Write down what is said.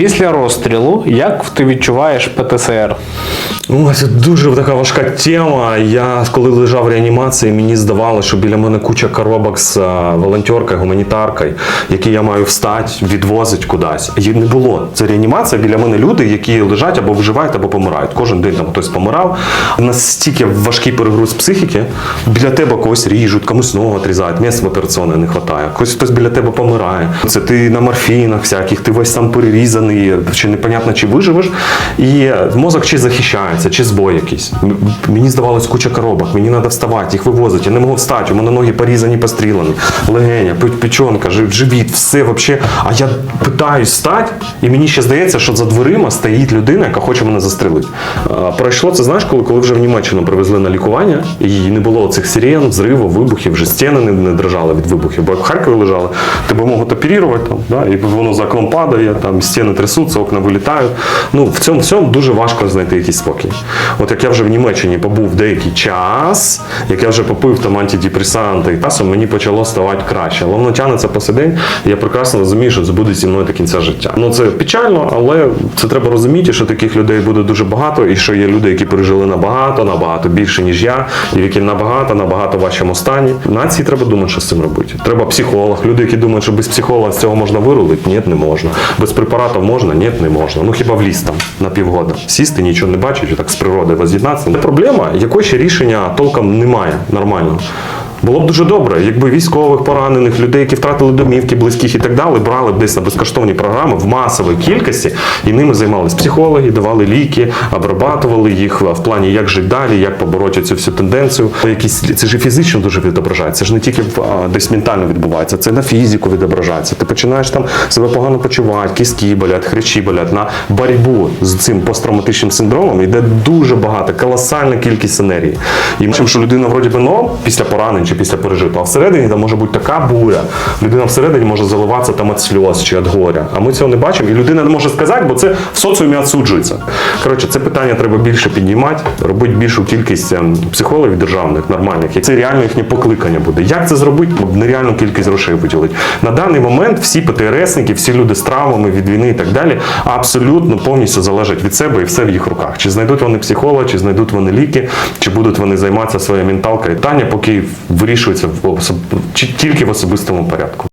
Після розстрілу, як ти відчуваєш ПТСР? Ой, це дуже така важка тема. Я коли лежав в реанімації, мені здавалося, що біля мене куча коробок з волонтеркою, гуманітаркою, які я маю встати, відвозити кудись. Їх не було. Це реанімація. Біля мене люди, які лежать або виживають, або помирають. Кожен день там хтось помирав. Настільки важкий перегруз психіки. Біля тебе когось ріжуть, комусь ногу відрізають, місць в операційне не вистачає. Хтось хтось біля тебе помирає. Це ти на морфінах всяких, ти весь сам перерізаний, чи непонятно, чи виживеш. І мозок чи захищається, чи збой якийсь. Мені здавалось куча коробок, мені треба вставати, їх вивозити. Я не можу встати, у мене ноги порізані, постріляні, легеня, пе- печонка, живіт, все взагалі. А я питаюсь встати, і мені ще здається, що за дверима стоїть людина, яка хоче мене застрелити. Пройшло це, знаєш, коли, коли вже в Німеччину привезли на лікування, і не було цих сирен, взриву, вибухів, вже стіни не, не дрожали від вибухів, бо як в Харкові лежали, тебе можуть оперувати, там, да, і воно за окном падає, там стіни трясуться, окна вилітають. Ну, в цьому всьому дуже важко знайти якийсь спокій. От як я вже в Німеччині побув деякий час, як я вже попив там антидепресанти, і часом мені почало ставати краще. Воно тягнеться по сей день, я прекрасно розумію, що це буде зі мною до кінця життя. Ну це печально, але це треба розуміти, що таких людей буде дуже багато, і що є люди, які пережили набагато, набагато більше, ніж я, і які набагато, набагато вашому стані. Нації треба думати, що з цим робити. Треба психолог. Люди, які думають, що без психолога з цього можна вирулити, ні, не можна. Без препаратів можна, ні, не можна. Ну хіба в ліс там на півгода. Сісти, нічого не бачить, так з природою воз'єднатися. Це проблема, якої ще рішення толком немає нормально. Було б дуже добре, якби військових поранених, людей, які втратили домівки, близьких і так далі, брали б десь на безкоштовні програми в масовій кількості, і ними займалися психологи, давали ліки, обрабатували їх в плані, як жити далі, як побороти цю всю тенденцію. Якісь це ж фізично дуже відображається. Це ж не тільки десь ментально відбувається, це на фізику відображається. Ти починаєш там себе погано почувати, кістки болять, хрящі болять. На боротьбу з цим посттравматичним синдромом йде дуже багато, колосальна кількість енергії. І бачимо, що людина вроді би ну, після поранень чи після пережитого, а всередині там може бути така буря. Людина всередині може заливатися там від сльоз чи від горя. А ми цього не бачимо, і людина не може сказати, бо це в соціумі відсуджується. Коротше, це питання треба більше піднімати, робити більшу кількість ем, психологів державних, нормальних. І це реально їхнє покликання буде. Як це зробити? Ну, Нереальну кількість грошей виділити. На даний момент всі ПТРСники, всі люди з травмами від війни і так далі, абсолютно повністю залежать від себе і все в їх руках. Чи знайдуть вони психолога, чи знайдуть вони ліки, чи будуть вони займатися своєю менталкою. Питання поки вирішується в особ... тільки в особистому порядку.